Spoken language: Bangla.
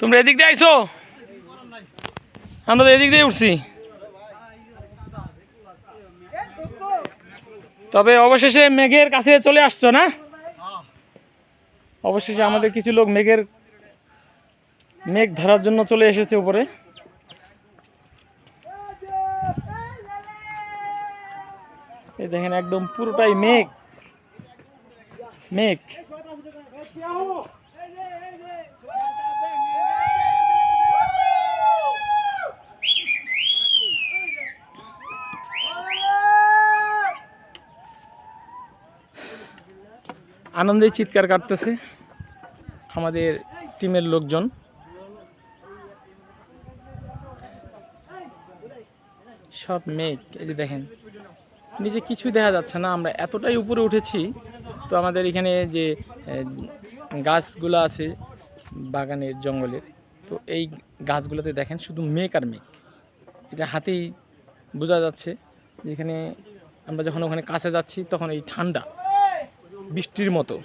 তোমরা এদিক দিয়ে আইছো আমরা তো এদিক দিয়ে উঠছি। তবে অবশেষে মেঘের কাছে চলে আসছো না? অবশেষে আমাদের কিছু লোক মেঘের, মেঘ ধরার জন্য চলে এসেছে উপরে। এই দেখেন একদম পুরোটাই মেঘ। মেঘ। আনন্দে চিৎকার কাটতেছে আমাদের টিমের লোকজন। সব মেঘ, এই যে দেখেন, নিচে কিছুই দেখা যাচ্ছে না, আমরা এতটাই উপরে উঠেছি, তো আমাদের এখানে যে গাছগুলো আছে বাগানের জঙ্গলের, তো এই গাছগুলোতে দেখেন শুধু মেঘ আর মেঘ। এটা হাতেই বোঝা যাচ্ছে যেখানে আমরা যখন ওখানে কাছে যাচ্ছি, তখন এই ঠান্ডা। বৃষ্টির মতো।